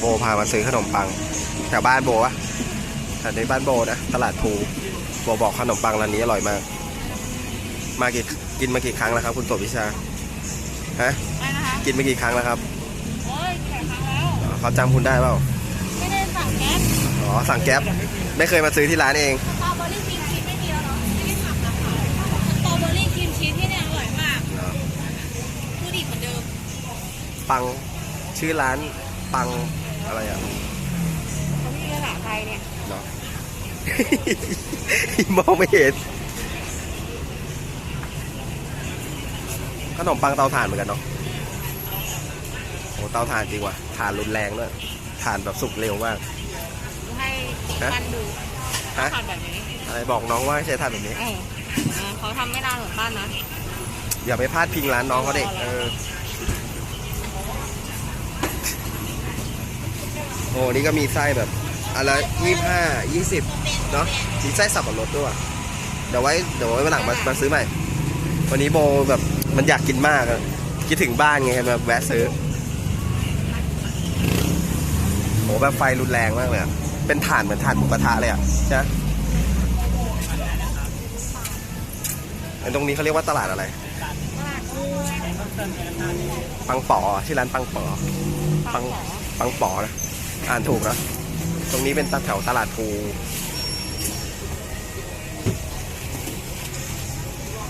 โบพามาซื้อขนมปังแถวบ้านโบวะแถวในบ้านโบนะ ตลาดภูโบบอกขนมปังร้านนี้อร่อยมาก มากี่กินมากี่ครั้งแล้วครับ คุณโตพิชาฮะอะไรนะคะกินมากี่ครั้งแล้วครับโอ้ยหลายครั้งแล้วเขาจำคุณได้เปล่าไม่ได้สั่งแก๊สอ๋อสั่งแก๊ปไม่เคยมาซื้อที่ร้านเองสตรอเบอรี่ครีมชีสไม่มีแล้วเนาะไม่ได้สั่งนะคะสตรอเบอรี่ครีมชีสที่เนี่ยอร่อยมากคือดีเหมือนเดิมปังชื่อร้านปัง อะไรอะเขามีภาษาไทยเนี่ยเนาะมองไม่เห็น ขนมปังเตาถ่านเหมือนกันเนาะโอ้เตาถ่านจริงว่ะถ่านรุนแรงด้วยถ่านแบบสุกเร็วมาก ให้มันดูฮะทำแบบนี้อะไรบอกน้องว่าให้ใช้ถ่านแบบนี้ เออเออเขาทำไม่นานเหมือนบ้านนะ อย่าไปพลาดพิงร้านน้องเขาเด็กเออ อ้นี่ก็มีไส้แบบอะไรยี่ห้ายี่สิบเนาะมีไส้สับปะรดด้วยเดี๋ยวไว้เดี๋ยวไว้วันหลังมามาซื้อใหม่ วันนี้โบแบบมันอยากกินมากอะคิดถึงบ้านไงแบบแวะซื้อโหแบบไฟรุนแรงมากเลยอะเป็นถ่านเหมือนถ่านหมูกระทะเลยอะใช่ไหมไอ้ตรงนี้เขาเรียกว่าตลาดอะไรปังป๋อชื่อร้านปังป๋อปังปังป๋อนะ อ่านถูกนะตรงนี้เป็นตแถวตลาดภู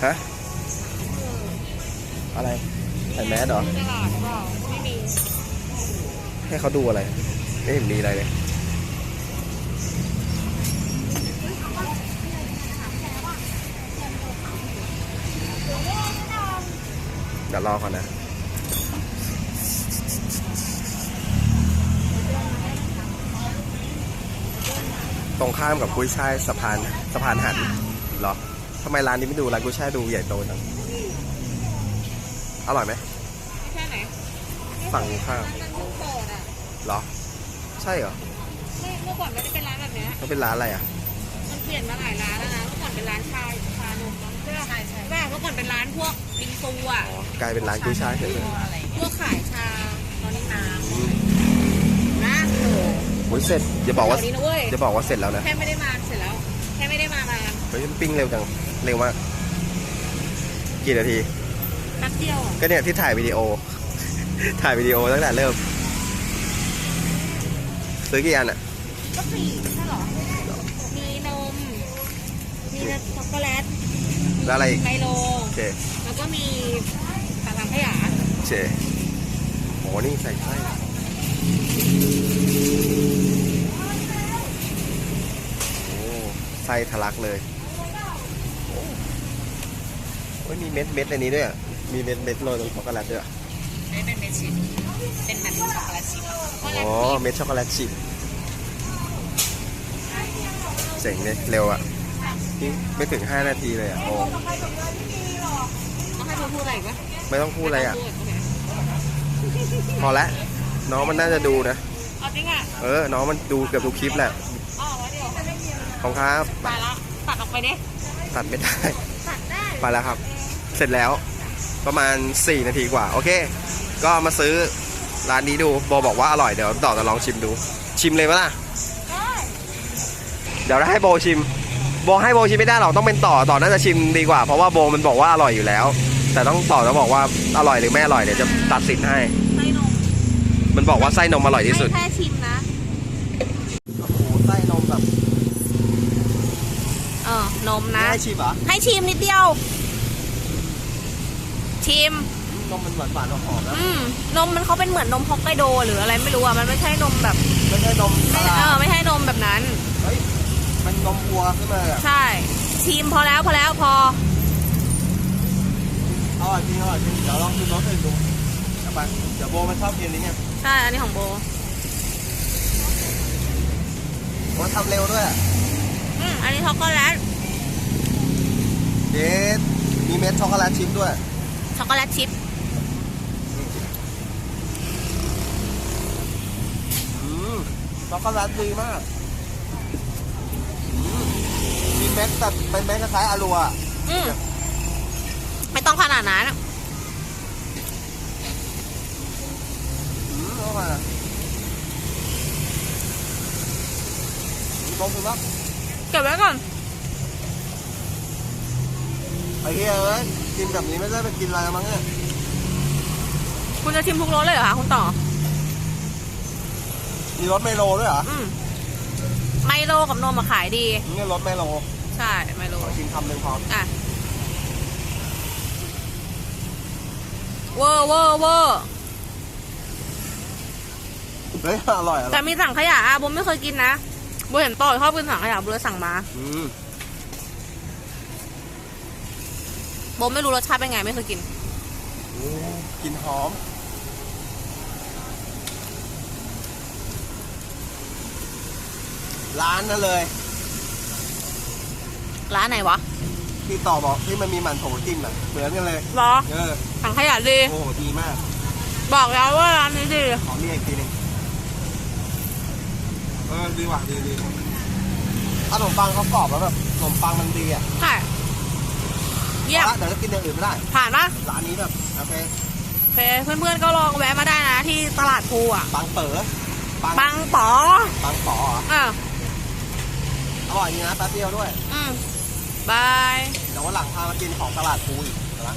ฮะอะไรใส่แมสเหรอตลาดเปล่าไม่มีให้เขาดูอะไร ไม่เห็นมีอะไรเลยเดี๋ยวรอก่อนนะ ตรงข้ามกับกุ้ยช่ายสะพานสะพานหันเหรอทำไมร้านนี้ไม่ดูร้านกุ้ยช่ายดูใหญ่โตจังอร่อยไหมไม่ใช่ไหนฝั่งข้ามมันเพิ่งเปิดอะเหรอ ใช่เหรอไม่เมื่อก่อนไม่ได้เป็นร้านแบบเนี้ยมันเป็นร้านอะไรอะมันเปลี่ยนมาหลายร้านแล้วนะเมื่อก่อนเป็นร้านชายชานมมั้งใช่ใช่ใช่แม่เมื่อก่อนเป็นร้านพวกบิงซูอะอ๋อกลายเป็นร้านกุ้ยช่ายเฉยเลยพวกขายชาตอนนี้น้ำนะโอ้ โหโอ้ยเสร็จอย่าบอกว่าเดี๋ยวนี้นะเว้ย อย่าบอกว่าเสร็จแล้วนะแค่ไม่ได้มาเสร็จแล้ว แค่ไม่ได้มามาเฮ้ยมันปิ้งเร็วจังเร็วมากกี่นาที แป๊บเดียวอะก็เนี่ยที่ถ่ายวิดีโอ ถ่ายวิดีโอตั้งแต่เริ่ม ซื้อกี่อันอะก็สี่ใช่เหรอ มีนม มีช็อกโกแลตแล้วอะไรอีกไมโล โอเคแล้วก็มีตาสังขยาโอเคโหนี่ใส่ไส้โอ้ไส้ทะลักเลยโอ้โอ้ยมีเม็ดเม็ดในนี้ด้วยอะมีเม็ดเม็ดโรยตรงช็อกโกแลตด้วยอะไม่เป็นเม็ดชิปเป็นแบบช็อกโกแลตชิปช็อกโกแลตอ๋อชิปเม็ดช็อกโกแลตชิพเจ๋งเลยเร็วอะนี่ไม่ถึง 5 นาทีเลยอะโอ้ต้องให้ดูพูดอะไรอีกปะไม่ต้องพูดอะไรอะ ม่ต้งพูดโอเคพอละน้องมันน่าจะดูนะ เอาจริงอะ เออ น้องมันดูเกือบทุกคลิปแหละอ๋อไว้เดี๋ยว ขอบคุณครับตายละตัดออกไปดิตัดไม่ได้ตัดได้ไปแล้วครับ เสร็จแล้วประมาณ 4 นาทีกว่า โอเค ก็มาซื้อร้านนี้ดูโบบอกว่าอร่อยเดี๋ยวต่อจะลองชิมดู ชิมเลยปะล่ะได้เดี๋ยวให้โบชิม โบให้โบชิมไม่ได้หรอกต้องเป็นต่อต่อน่าจะชิมดีกว่า เพราะว่าโบมันบอกว่าอร่อยอยู่แล้ว แต่ต้องต่อจะบอกว่าอร่อยหรือไม่อร่อยเดี๋ยวจะตัดสินให้ไส้นมมันบอกว่าไส้นมอร่อยที่สุดให้แค่ชิมนะ โอ้โหไส้นมแบบ เออ นมนะ ให้ชิมเหรอให้ชิมนิดเดียว ชิม นมมันหวานหวานหอมๆนะอืมนมมันเขาเป็นเหมือนนมฮอกไกโด หรืออะไรไม่รู้อะ มันไม่ใช่นมแบบ ไม่ใช่นมไม่ตลาเออดไม่ใช่นมแบบนั้น เฮ้ย มันนมวัวขึ้นมาเลยอะใช่ ชิมพอแล้วพอแล้วพออร่อยจริงอร่อยจริงเดี๋ยวลองชิมรสอื่นดูเอาไปเดี๋ยวโบมันชอบกินนี้ไงใช่ อันนี้ของโบโบทำเร็วด้วยอะอืมอันนี้ช็อกโกแลตเด็ดมี เม็ดช็อกโกแลตชิพด้วย ช็อกโกแลตชิพช็อกโกแลตดีมากมีเม็ดแต่เป็นเม็ดคล้ายอารัวอืมไม่ต้องขนาดนั้นอืมเข้ามาตรงถึงแล้วเก็บไว้ก่อน ไอ้เหี้ยเอ้ยกินแบบนี้ไม่ได้ไปกินอะไรมั้งเนี่ยคุณจะชิมทุกรสเลยเหรอคะคุณต่อ มีรสไมโลด้วยเหรออืมไมโลกับนมมาขายดี นี่รสไมโลใช่ไมโลขอชิมคำหนึ่งพออะเวอร์เวอร์เวอร์เฮ้ยอร่อยอร่แต่อยมีสั่งขยะอะโบไม่เคยกินนะโบเห็นต่อชอบกินสั่งขยะโบเลยสั่งมา อืม โบไม่รู้รสชาติเป็นไงไม่เคยกินโอ้กลินหอม ร้านนั่นเลย ร้านไหนวะที่ต่อบอกที่มันมีหมันโถจิ้มอะ เหมือนกันเลย หรอเออสั่งขยะดี โอ้โหดีมาก บอกแล้วว่าร้านนี้ดีขอเรียกอีกทีหนึงเออ ดีว่ะดีดีขนมปังเขากรอบแล้วแบบขนมปังมันดีอะ ใช่ เยี่ยมเดี๋ยวจะกินอย่างอื่นไม่ได้ ผ่านปะร้านนี้แบบโอเคโอเคเพื่อนๆก็ลองแวะมาได้นะที่ตลาดภูอะปังเป๋อปังปังป๋อปังป๋อเหรออะอร่อยจริงนะแป๊บเดียวด้วย อืมบายเดี๋ยววันหลังพามากินของตลาดภูอีกนะ